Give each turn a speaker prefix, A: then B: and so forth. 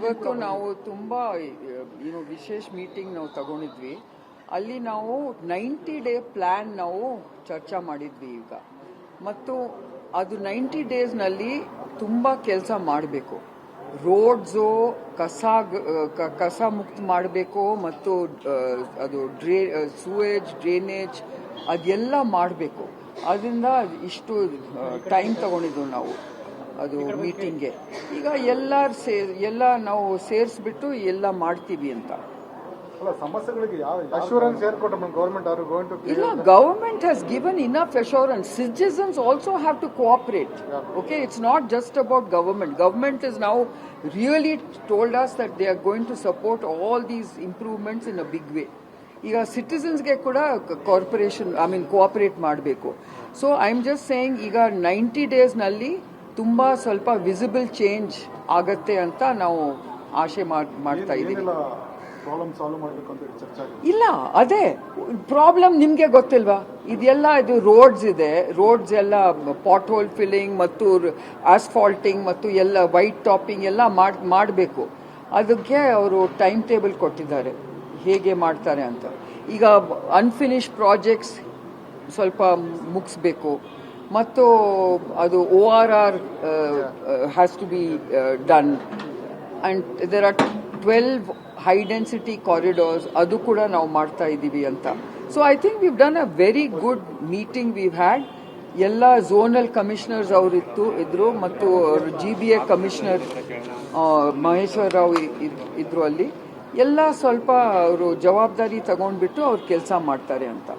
A: ಇವತ್ತು ನಾವು ತುಂಬಾ ಏನು ವಿಶೇಷ ಮೀಟಿಂಗ್ ನಾವು ತಗೊಂಡಿದ್ವಿ. ಅಲ್ಲಿ ನಾವು ನೈಂಟಿ ಡೇ ಪ್ಲಾನ್ ನಾವು ಚರ್ಚೆ ಮಾಡಿದ್ವಿ ಈಗ. ಮತ್ತು ಅದು ನೈಂಟಿ ಡೇಸ್ನಲ್ಲಿ ತುಂಬಾ ಕೆಲಸ ಮಾಡಬೇಕು. ರೋಡ್ಸು ಕಸ ಕಸ ಮುಕ್ತ ಮಾಡಬೇಕು ಮತ್ತು ಅದು ಡ್ರೇ ಸೂವೇಜ್ ಡ್ರೈನೇಜ್ ಅದೆಲ್ಲ ಮಾಡಬೇಕು. ಅದರಿಂದ ಇಷ್ಟು ಟೈಮ್ ತಗೊಂಡಿದ್ದು ನಾವು. ಅದು ಮೀಟಿಂಗ್ಗೆ ಈಗ ಎಲ್ಲಾರು ಸೇ ಎಲ್ಲ ನಾವು ಸೇರಿಸ್ಬಿಟ್ಟು ಎಲ್ಲ ಮಾಡ್ತೀವಿ ಅಂತ. ಇಲ್ಲ government has given enough assurance citizens also have to cooperate okay it's not just about government government is ನಾವು really told us that they are going to support all these improvements in a big way ಈಗ ಸಿಟಿಸನ್ಸ್ಗೆ ಕೂಡ corporation I mean cooperate ಮಾಡಬೇಕು. So I am just saying ಈಗ ninety ಡೇಸ್ನಲ್ಲಿ ತುಂಬ ಸ್ವಲ್ಪ visible change ಆಗತ್ತೆ ಅಂತ ನಾವು ಆಶೆ ಮಾಡ್- ಮಾಡ್ತಾ ಇದ್ದೀವಿ. ಇಲ್ಲ ಅದೇ. ಪ್ರಾಬ್ಲಮ್ ನಿಮ್ಗೆ ಗೊತ್ತಿಲ್ವಾ? ಇದೆಲ್ಲ ಇದು ರೋಡ್ಸ್ ಇದೆ. ರೋಡ್ಸ್ ಎಲ್ಲ ಪಾಟ್ ಹೋಲ್ ಫಿಲ್ಲಿಂಗ್ ಮತ್ತು ಆಸ್ಫಾಲ್ಟಿಂಗ್ ಮತ್ತು ಎಲ್ಲ ವೈಟ್ ಟಾಪಿಂಗ್ ಎಲ್ಲ ಮಾಡಬೇಕು. ಅದಕ್ಕೆ ಅವರು ಟೈಮ್ ಟೇಬಲ್ ಕೊಟ್ಟಿದ್ದಾರೆ. ಹೇಗೆ ಮಾಡ್ತಾರೆ ಅಂತ. ಈಗ ಅನ್ಫಿನಿಶ್ ಪ್ರಾಜೆಕ್ಟ್ಸ್ ಸ್ವಲ್ಪ ಮುಗಿಸ್ಬೇಕು. ಮತ್ತು ಅದು O R R has to be done and there are twelve high density corridors ಅದು ಕೂಡ ನಾವು ಮಾಡ್ತಾ ಇದ್ದೀವಿ ಅಂತ. So I think we've done a very good meeting we've had ಎಲ್ಲ ಝೋನಲ್ ಕಮಿಷನರ್ಸ್ ಅವರಿತ್ತು ಇದ್ರು, ಮತ್ತು G B A commissioner Maheshwara Rao ಇದ್ರು ಅಲ್ಲಿ. ಎಲ್ಲ ಸ್ವಲ್ಪ ಅವರು ಜವಾಬ್ದಾರಿ ತಗೊಂಡ್ಬಿಟ್ಟು ಅವ್ರು ಕೆಲಸ ಮಾಡ್ತಾರೆ ಅಂತ.